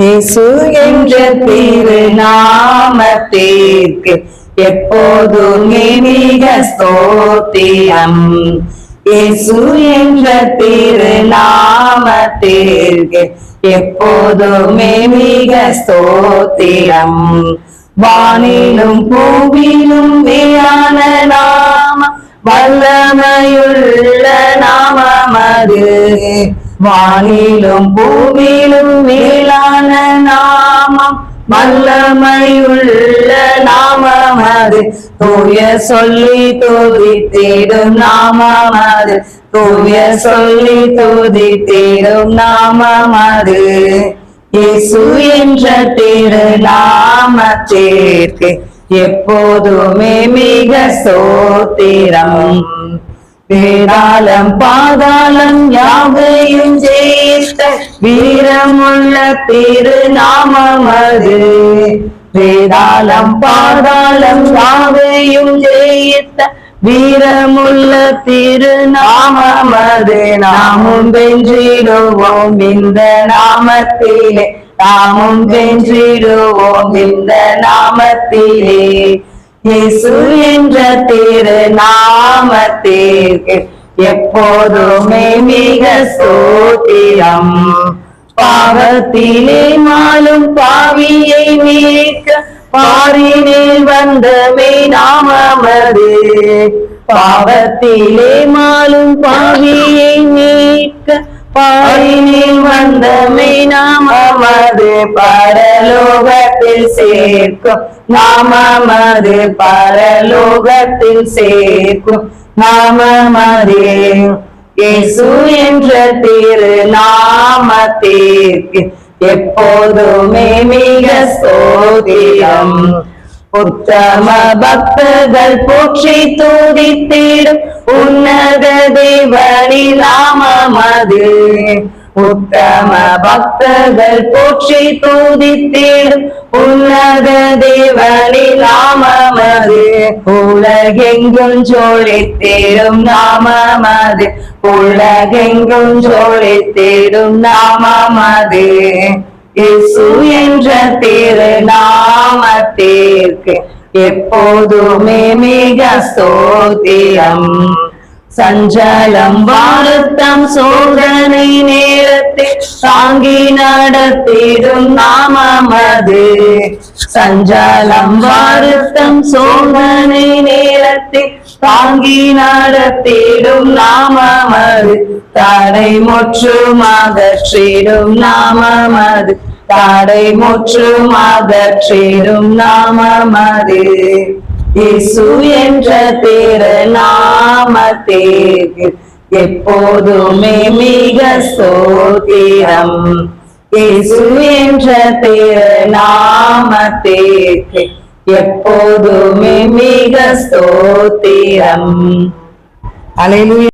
இயேசு என்ற திருநாமத்திற்கு எப்போதுமே மிக ஸ்தோத்திரம். இயேசு என்ற திருநாமத்திற்கு எப்போதுமே மிக ஸ்தோத்திரம். வானிலும் பூவிலும் மேலான நாம வல்லமையுள்ள நாமமது வானிலும் பூமியிலும் மேலான நாமம் வல்லமையுள்ள அது. தூய சொல்லி துதித்திடும் அது. தூய சொல்லி துதித்திடும் அது. இயேசு என்ற திரு திருநாமத்திற்கு எப்போதுமே மிக சோத்திரம். வேதாளம் பாதாளம் யாவையும் ஜெயித்த வீரமுள்ள திருநாமம் அது. வேதாளம் பாதாளம் யாவையும் ஜெயித்த வீரமுள்ள திருநாமம் அது. நாமும் வென்றிடுவோம் இந்த நாமத்திலே. நாமும் வென்றிடுவோம் இந்த நாமத்திலே. இயேசு என்ற திருநாமத்திற்கு எப்போதுமே மிக சோத்திரம். பாவத்திலே மாலும் பாவியை மீட்க பாரினில் வந்தமே நாமமது. பாவத்திலே மாலும் பாவியை மீட்க பாரினில் நாம் அமது பரலோகத்தில் சேர்க்கும். நாம் அமது பரலோகத்தில் சேர்க்கும். நாம் அமது இயேசு என்ற திரு நாமத்திற்கு எப்போதுமே மிக சோதியம் உத்தம பக்தர்கள் போற்றி தூதித்திடும். உன்னத தேவனி நாம நமது உத்தம பக்தர்கள் போற்றி துதித்திடும் உன்னத தேவனி நாமமது. உலகெங்கும் ஜோடித்திடும் நாமமது. உலகெங்கும் ஜோடித்திடும் நாமமது. இசு என்ற திருநாமத்திற்கு எப்போதுமே மிக சோதியம் சஞ்சலம் வாருத்தம் சோதனை நேரத்தில் தாங்கி நடத்திடும் நாமமது. சஞ்சலம் வாருத்தம் சோதனை நேரத்தில் தாங்கி நடத்திடும் நாமமது. தடை முற்றும் அகற்றிடும் நாமமது. தடை முற்றும் அகற்றிடும் நாமமது. இயேசு என்ற திருநாமத்திற்கு எப்போதுமே மிக சோதிரம். இயேசு என்ற திருநாமத்திற்கு எப்போதுமே மிக சோதிரம். அலையிலுயா